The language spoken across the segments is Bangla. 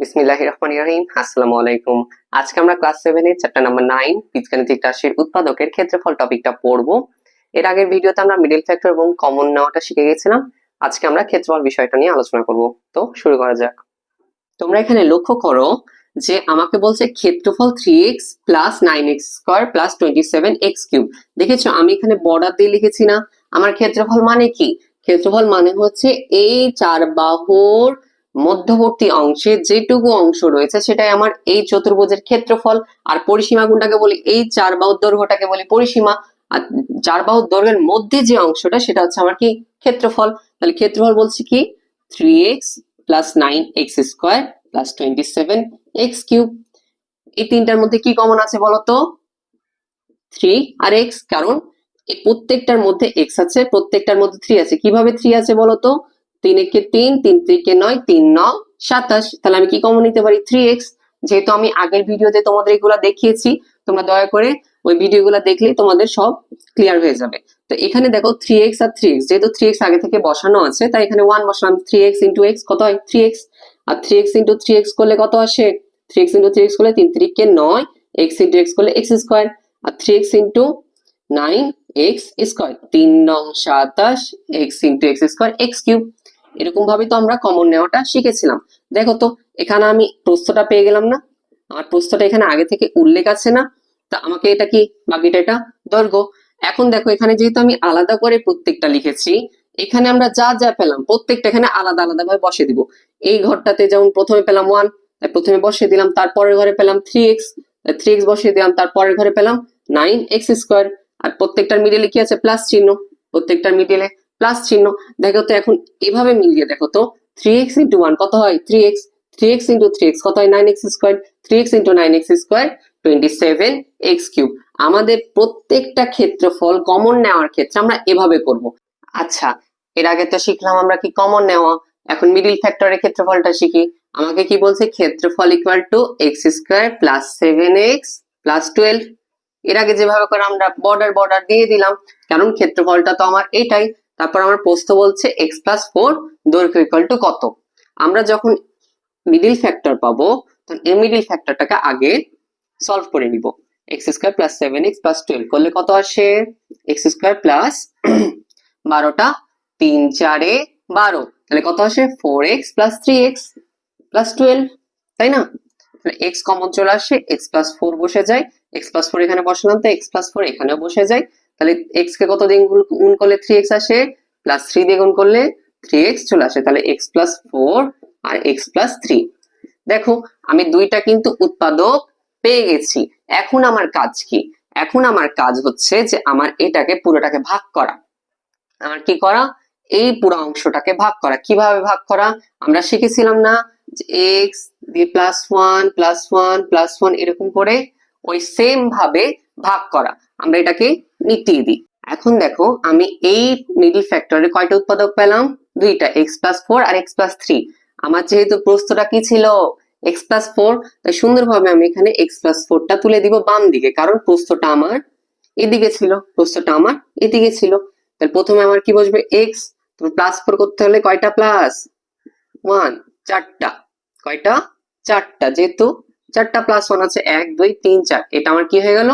বিসমিল্লাহ রহমান রহিম, আসসালামু আলাইকুম। আজকে আমরা ক্লাস সেভেনের চ্যাপ্টার নাম্বার নাইন বীজগাণিতিক রাশির উৎপাদকের ক্ষেত্রফল টপিকটা পড়ব। এর আগের ভিডিওতে আমরা মিডিল ফ্যাক্টর এবং কমন নেওয়াটা শিখে গেছিলাম। আজকে আমরা ক্ষেত্রফল বিষয়টা নিয়ে আলোচনা করব। তো শুরু করা যাক। তোমরা এখানে লক্ষ্য করো যে আমাকে বলছে ক্ষেত্রফল three X plus nine X square plus twenty seven X cube দেখেছ, আমি এখানে বর্ডার দিয়ে লিখেছি না। আমার ক্ষেত্রফল মানে কি? ক্ষেত্রফল মানে হচ্ছে এই চার বাহুর মধ্যবর্তী অংশে যেটুকু অংশ রয়েছে, সেটাই আমার এই চতুর্ভুজের ক্ষেত্রফল। আর পরিসীমা গুণটাকে বলি, এই চার বাহুর দৈর্ঘ্যটাকে বলি পরিসীমা। আর চার বাহুর দৈর্ঘ্যের মধ্যে যে অংশটা, সেটা হচ্ছে আমার কি ক্ষেত্রফল? তাহলে ক্ষেত্রফল বলছি কি? Three X plus nine X square plus twenty seven X cube এই তিনটার মধ্যে কি কমন আছে বলতো? থ্রি আর এক্স কারণ প্রত্যেকটার মধ্যে এক্স আছে, প্রত্যেকটার মধ্যে থ্রি আছে। কীভাবে থ্রি আছে বলতো? তিন একে তিন তিন তিনকে নয়, তিন ন, সাতাশ। তাহলে আমি কি কমন নিতে পারি? থ্রি এক্স যেহেতু আমি আগের ভিডিওতে তোমাদের এগুলা দেখিয়েছি, তোমরা দয়া করে ওই ভিডিও ভিডিওগুলো দেখলেই তোমাদের সব ক্লিয়ার হয়ে যাবে। তো এখানে দেখো থ্রি এক্স আর থ্রি এক্স যেহেতু থ্রি এক্স আগে থেকে বসানো আছে, তাই এখানে ওয়ান বসালাম। থ্রি এক্স ইন্টু এক্স কত হয়? থ্রি এক্স আর three X into three X করলে কত আসে? Three X into three X করলে তিন তিরিকে নয় এক্স ইন্টু এক্স করলে এক্স স্কোয়ার আর three X into nine X square তিন নং সাতাশ X into X square X cube এরকম ভাবে তো আমরা কমন নেওয়াটা শিখেছিলাম। দেখো তো, এখানে আমি প্রস্থটা পেয়ে গেলাম না আমার প্রস্থটা এখানে আগে থেকে উল্লেখ আছে না, তা আমাকে এটা কি বাকিটা এটা? দৈর্ঘ্য এখন দেখো, এখানে যেহেতু আমি আলাদা করে প্রত্যেকটা লিখেছি, এখানে আমরা যা যা পেলাম, প্রত্যেকটা এখানে আলাদা আলাদা ভাবে বসে দিব। এই ঘরটাতে যেমন প্রথমে পেলাম ওয়ান প্রথমে বসিয়ে দিলাম, তারপরের ঘরে পেলাম থ্রি এক্স থ্রি এক্স বসিয়ে দিলাম, তারপরের ঘরে পেলাম নাইন এক্স স্কোয়ার আর প্রত্যেকটার মিডিলে কি আছে? প্লাস চিহ্ন। প্রত্যেকটার মিডিলে প্লাস চিহ্ন। দেখো তো এখন এভাবে মিলিয়ে দেখো তো থ্রি এক্স ইন্টু ওয়ান কত হয়? Three X three X into three X কত হয়? Nine X square three X into nine X square twenty seven X cube আমাদের প্রত্যেকটা ক্ষেত্রফল কমন নেওয়ার ক্ষেত্রে আমরা এভাবে করব। আচ্ছা এর আগে তো শিখলাম আমরা কি কমন নেওয়া। এখন মিডিল ফ্যাক্টরের ক্ষেত্রফলটা শিখি। আমাকে কি বলছে? ক্ষেত্রফল equal to X square plus seven X plus twelve এর আগে যেভাবে করে আমরা বর্ডার বর্ডার দিয়ে দিলাম। কারণ ক্ষেত্রফলটা তো আমার এটাই। তারপর আমার প্রস্থ বলছে এক্স প্লাস ফোর দৈর্ঘ্য ইকুয়াল টু কত? আমরা যখন মিডিল ফ্যাক্টর পাবো তখন এই মিডিল ফ্যাক্টরটাকে আগে সলভ করে নিব। X square plus seven X plus twelve করলে কত আসে? এক্স স্কোয়ার প্লাস বারোটা, তিন, চারে বারো। তাহলে কত আসে? Four X plus three X plus twelve তাই না? এক্স কমন চলে আসে এক্স প্লাস ফোর বসে যায় এক্স প্লাস ফোর এখানে বসালাম তো এক্স প্লাস ফোর এখানেও বসে যায়। তাহলে এক্স কে কত দিয়ে গুণ- করলে থ্রি এক্স আসে? প্লাস থ্রি দিয়ে গুণ করলে থ্রি এক্স চলে আসে। তাহলে এক্স প্লাস ফোর আর এক্স প্লাস থ্রি দেখো, আমি দুইটা কিন্তু উৎপাদক পেয়ে গেছি। এখন আমার কাজ কি? এখন আমার কাজ হচ্ছে যে আমার এটাকে পুরোটাকে ভাগ করা। আমার কি করা? এই পুরো অংশটাকে ভাগ করা। কীভাবে ভাগ করা? আমরা শিখেছিলাম না যে এক্স দিয়ে plus one plus one plus one এরকম করে ওই সেম ভাবে ভাগ করা। আমরা এটাকে মিটিয়ে দিই। এখন দেখো, আমি এই মিডিল ফ্যাক্টরে কয়টা উৎপাদক পেলাম? দুইটা এক্স প্লাস ফোর আর এক্স প্লাস থ্রি আমার যেহেতু প্রস্তটা কি ছিল? এক্স প্লাস ফোর তাই সুন্দরভাবে আমি এখানে এক্স প্লাস ফোরটা তুলে দিব বাম দিকে, কারণ প্রস্তটা আমার এদিকে ছিল প্রস্তটা আমার এদিকে ছিল। তাহলে প্রথমে আমার কি বসবে? এক্স প্লাস ফোর করতে হলে কয়টা প্লাস ওয়ান চারটা। কয়টা? চারটা, যেহেতু চারটা প্লাস ওয়ান আছে, এক, দুই, তিন, চার। এটা আমার কি হয়ে গেল?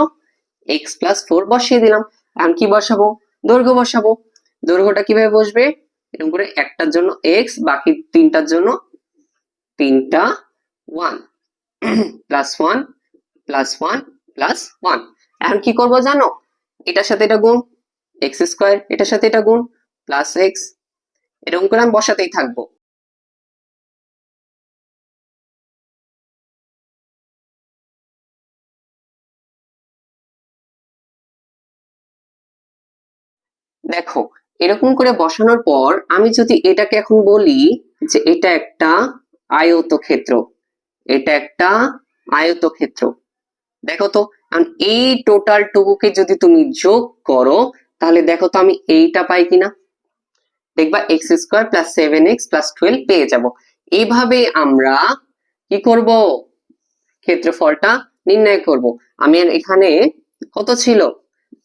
এক্স প্লাস ফোর বসিয়ে দিলাম। এখন কি বসাবো? দৈর্ঘ্য বসাবো। দৈর্ঘ্যটা কীভাবে বসবে? এরকম করে একটার জন্য এক্স বাকি তিনটার জন্য তিনটা one plus one plus one plus one এখন কি করব জানো? এটার সাথে এটা গুণ। এক্স স্কোয়ার এটার সাথে এটা গুণ। প্লাস এক্স এরকম করে আমি বসাতেই থাকব। দেখো, এরকম করে বসানোর পর আমি যদি এটাকে এখন বলি যে এটা একটা আয়তক্ষেত্র, এটা একটা আয়তক্ষেত্র। দেখো তো এই টোটাল টুকুকে যদি তুমি যোগ করো, তাহলে দেখো তো আমি এইটা পাই কিনা। দেখবা X square plus seven X plus twelve পেয়ে যাব। এইভাবে আমরা কি করব? ক্ষেত্রফলটা নির্ণয় করব। আমি এখানে কত ছিল?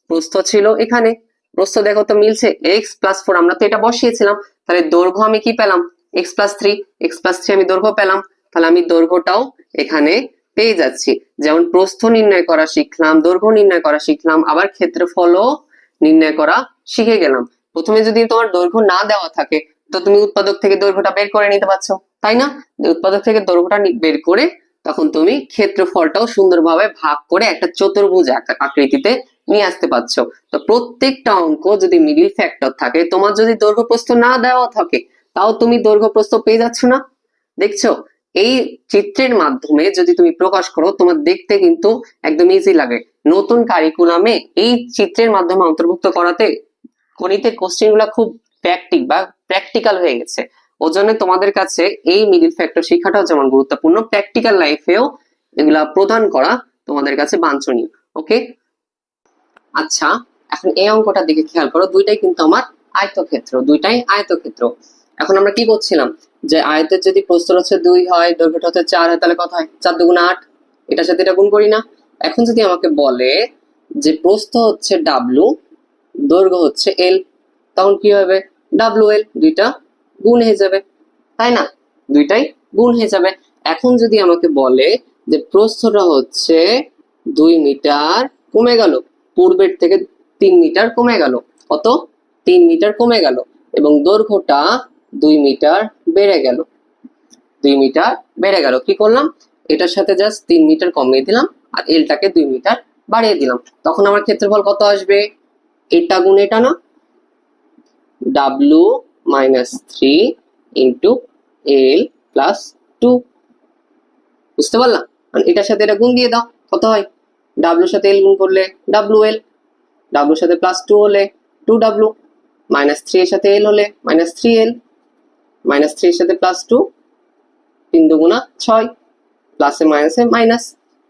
প্রস্থ ছিল এখানে। প্রস্থ দেখো তো মিলছে এক্স প্লাস ফোর আমরা তো এটা বসিয়েছিলাম। তাহলে দৈর্ঘ্য আমি কি পেলাম? X plus three X plus three আমি দৈর্ঘ্য পেলাম। তাহলে আমি দৈর্ঘ্যটাও এখানে পেয়ে যাচ্ছি। যেমন প্রস্থ নির্ণয় করা শিখলাম, দৈর্ঘ্য নির্ণয় করা শিখলাম, আবার ক্ষেত্রফলও নির্ণয় করা শিখে গেলাম। প্রথমে যদি তোমার দৈর্ঘ্য না দেওয়া থাকে, তো তুমি উৎপাদক থেকে দৈর্ঘ্যটা বের করে নিতে পারছ, তাই না? উৎপাদক থেকে দৈর্ঘ্যটা বের করে তখন তুমি ক্ষেত্রফলটাও সুন্দরভাবে ভাগ করে একটা চতুর্ভুজ আক- আকৃতিতে নিয়ে আসতে পারছ। তো প্রত্যেকটা অঙ্ক যদি মিডিল ফ্যাক্টর থাকে, তোমার যদি দৈর্ঘ্য প্রস্থ না দেওয়া থাকে, তাও তুমি দৈর্ঘ্য প্রস্থ পেয়ে যাচ্ছ না। দেখছ? এই চিত্রের মাধ্যমে যদি তুমি প্রকাশ করো, তোমার দেখতে কিন্তু একদম ইজি লাগে। নতুন কারিকুলামে এই চিত্রের মাধ্যমে অন্তর্ভুক্ত করাতে গণিতের কোশ্চেনগুলা খুব প্র্যাকটিক বা প্র্যাকটিক্যাল হয়ে গেছে। ও জন্য তোমাদের কাছে এই মিডিল ফ্যাক্টর শিক্ষাটাও যেমন গুরুত্বপূর্ণ প্র্যাকটিক্যাল লাইফেও এগুলা প্রদান করা তোমাদের কাছে বাঞ্ছনীয়। ওকে আচ্ছা এখন এই অঙ্কটার দিকে খেয়াল করো, দুইটাই কিন্তু আমার আয়তক্ষেত্র, দুইটাই আয়তক্ষেত্র। এখন আমরা কি করছিলাম যে আয়তের যদি প্রস্থ হচ্ছে দুই হয়, দৈর্ঘ্যটা হচ্ছে চার হয়, তাহলে কত হয়? চার দুগুণ আট। এটার সাথে এটা গুণ করি না। এখন যদি আমাকে বলে যে প্রস্থ হচ্ছে ডাব্লু দৈর্ঘ্য হচ্ছে এল তখন কি হবে? ডাব্লু এল দুইটা গুণ হয়ে যাবে। তাই না? দুইটাই গুণ হয়ে যাবে। এখন যদি আমাকে বলে যে প্রস্থটা হচ্ছে দুই মিটার কমে গেল পূর্বের থেকে তিন মিটার কমে গেল। কত? তিন মিটার কমে গেল এবং দৈর্ঘ্যটা দুই মিটার বেড়ে গেল। দুই মিটার বেড়ে গেল। কি করলাম? এটার সাথে জাস্ট তিন মিটার কমিয়ে দিলাম আর এলটাকে দুই মিটার বাড়িয়ে দিলাম। তখন আমার ক্ষেত্রফল কত আসবে? এটা গুণ এটা না। W minus three into L plus two বুঝতে পারলাম? এটার সাথে এটা গুণ দিয়ে দাও। কত হয়? ডাব্লুর সাথে এল গুণ করলে ডাব্লু এল ডাব্লুর সাথে প্লাস টু হলে টু ডাব্লু মাইনাস থ্রি এর সাথে এল হলে minus three L minus three এর সাথে প্লাস টু তিন দুগুণা ছয় প্লাসে মাইনাসে মাইনাস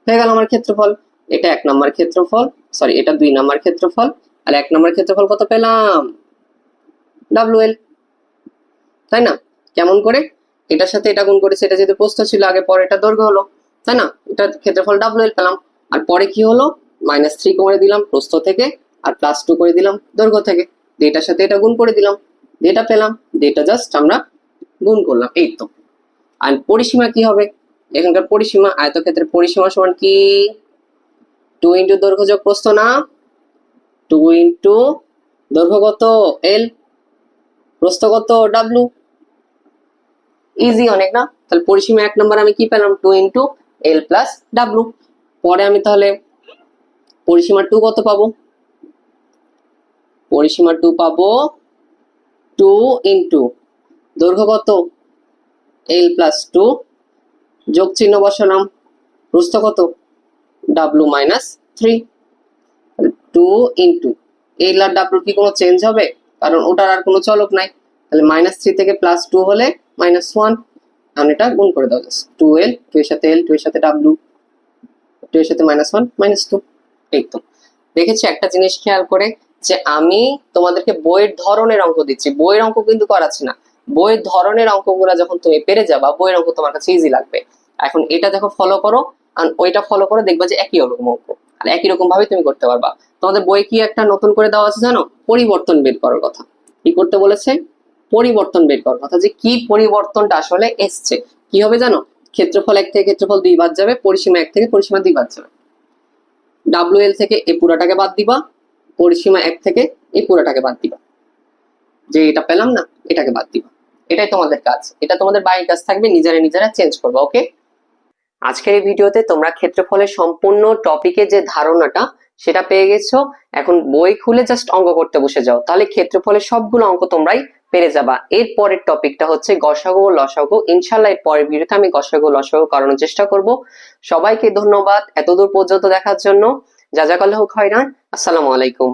হয়ে গেল আমার ক্ষেত্রফল। এটা এক নম্বর ক্ষেত্রফল সরি এটা দুই নম্বর ক্ষেত্রফল। আর এক নম্বর ক্ষেত্রফল কত পেলাম? ডাব্লু এল তাই না? কেমন করে? এটার সাথে এটা গুণ করেছে, এটা যেহেতু প্রস্থ ছিল, আগে পরে এটা দৈর্ঘ্য হলো। তাই না? এটা ক্ষেত্রফল ডাব্লু এল পেলাম। আর পরে কি হলো? মাইনাস থ্রি করে দিলাম প্রস্থ থেকে, আর প্লাস টু করে দিলাম দৈর্ঘ্য থেকে। এটার সাথে এটা গুণ করে দিলাম এটা পেলাম এটা জাস্ট আমরা গুণ করলাম, এই তো। আর পরিসীমা কি হবে? এখানকার পরিসীমা, আয়তক্ষেত্রের পরিসীমা সমান কি? টু ইন্টু দৈর্ঘ্য যোগ প্রস্থ না? টু ইন্টু দৈর্ঘ্য কত? এল প্রস্থ কত? ডাব্লু ইজি অনেক না? তাহলে পরিসীমা এক নম্বর আমি কি পেলাম? Two into L plus W পরে আমি তাহলে পরিসীমা টু কত পাবো? পরিসীমা টু পাবো টু ইন্টু দৈর্ঘ্য কত? এল প্লাস টু যোগ চিহ্ন বসালাম প্রস্থ কত? W minus three two into L আর ডাব্লু কি কোনো চেঞ্জ হবে? কারণ ওটার আর কোনো চলক নাই। তাহলে মাইনাস থ্রি থেকে প্লাস টু হলে মাইনাস ওয়ান আমি এটা গুণ করে দাও টু এল টু এর সাথে এল টু এর সাথে ডাব্লু টু এর সাথে মাইনাস ওয়ান মাইনাস টু দেখেছি একটা জিনিস খেয়াল করে যে আমি তোমাদেরকে বইয়ের ধরনের অঙ্ক দিচ্ছি। বইয়ের অঙ্ক কিন্তু করাচ্ছি না। বইয়ের ধরনের যখন তুমি পেরে যাবা, বইয়ের অঙ্ক তোমার কাছে ইজি লাগবে। এখন এটা দেখো ফলো করো ওইটা ফলো দেখবা যে একই রকম অঙ্ক। আর একই রকম ভাবে তুমি করতে পারবা। তোমাদের বই কি একটা নতুন করে দেওয়া আছে জানো? পরিবর্তন বের করার কথা। কি করতে বলেছে? পরিবর্তন বের করার কথা। যে কি পরিবর্তনটা আসলে এসছে। কি হবে জানো? ক্ষেত্রফল এক থেকে ক্ষেত্রফল দুই বাদ যাবে, পরিসীমা এক থেকে পরিসীমা দুই বাদ যাবে। ডাব্লু এল থেকে এই পুরাটাকে বাদ দিবা, পরিসীমা এক থেকে এই পুরাটাকে বাদ দিবা। যে এটা পেলাম না, এটাকে বাদ দিবা। এটাই তোমাদের কাজ। এটা তোমাদের বাইরের কাজ থাকবে, নিজেরা নিজেরা চেঞ্জ করবে ওকে আজকের এই ভিডিওতে তোমরা ক্ষেত্রফলের সম্পূর্ণ টপিকে যে ধারণাটা, সেটা পেয়ে গেছো। এখন বই খুলে জাস্ট অঙ্ক করতে বসে যাও। তাহলে ক্ষেত্রফলের সবগুলো অঙ্ক তোমরাই পেরে যাবা। এর পরের টপিকটা হচ্ছে গসাগো লসাগো। ইনশাল্লাহ এর পরের ভিডিওতে আমি গসাগো লসাগো করানোর চেষ্টা করব। সবাইকে ধন্যবাদ। এতদূর পর্যন্ত দেখার জন্য। যা যা হোক হয়রান আসসালামু আলাইকুম।